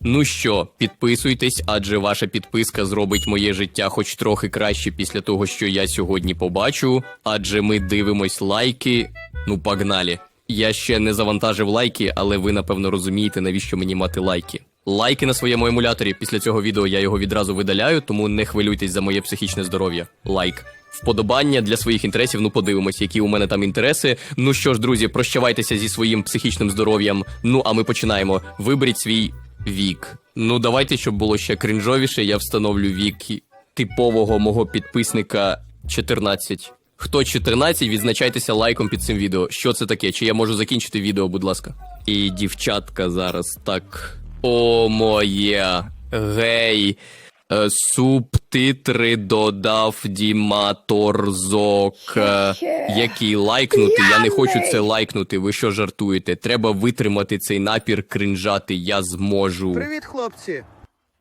Ну що, підписуйтесь, адже ваша підписка зробить моє життя хоч трохи краще після того, що я сьогодні побачу. Адже ми дивимось лайки. Ну, погнали. Я ще не завантажив лайки, але ви напевно розумієте, навіщо мені мати лайки. Лайки на своєму емуляторі. Після цього відео я його відразу видаляю, тому не хвилюйтесь за моє психічне здоров'я. Лайк. Вподобання для своїх інтересів. Ну, подивимось, які у мене там інтереси. Ну що ж, друзі, прощавайтеся зі своїм психічним здоров'ям. Ну а ми починаємо. Виберіть свій вік. Ну, давайте, щоб було ще крінжовіше, я встановлю вік типового мого підписника 14. Хто 14, відзначайтеся лайком під цим відео. Що це таке? Чи я можу закінчити відео, будь ласка? І дівчатка зараз так. О, моє гей. Е, Субтитри додав Діматорзок. Е, Який лайкнути? Я не хочу це лайкнути. Ви що жартуєте? Треба витримати цей напір кринжати. Я зможу. Привіт, хлопці!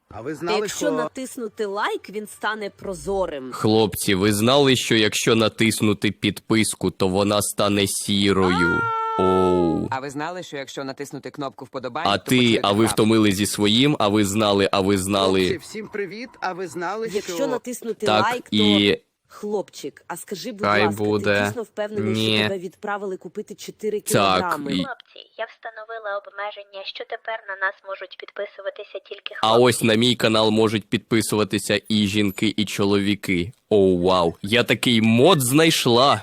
А ви знали, Якщо що натиснути лайк, він стане прозорим. Хлопці, ви знали, що якщо натиснути підписку, то вона стане сірою. Оу. А ви знали, що якщо натиснути кнопку вподобання, А то ти, а ви втомили зі своїм, а ви знали, а ви хлопці, знали. всім привіт! А ви знали, Якщо натиснути Так, лайк, то і хлопчик, а скажи, будь Хай ласка, буде. ти дійсно впевнений, Ні. що тебе відправили купити 4 Так, кілограми? і- Хлопці, я встановила обмеження, що тепер на нас можуть підписуватися тільки А хлопці. ось на мій канал можуть підписуватися і жінки, і чоловіки. Оу, вау. Я такий мод знайшла.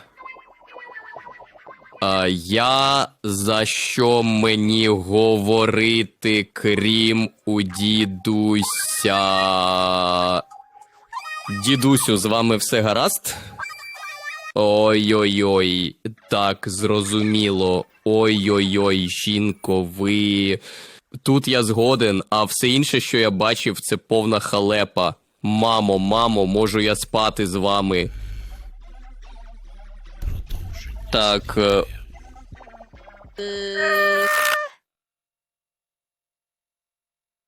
А я за що мені говорити, крім у дідуся? Дідусю, з вами все гаразд? Ой-ой-ой, так, зрозуміло. Ой-ой-ой, жінко, ви. Тут я згоден, а все інше, що я бачив, це повна халепа. Мамо, мамо, можу я спати з вами. Так. е,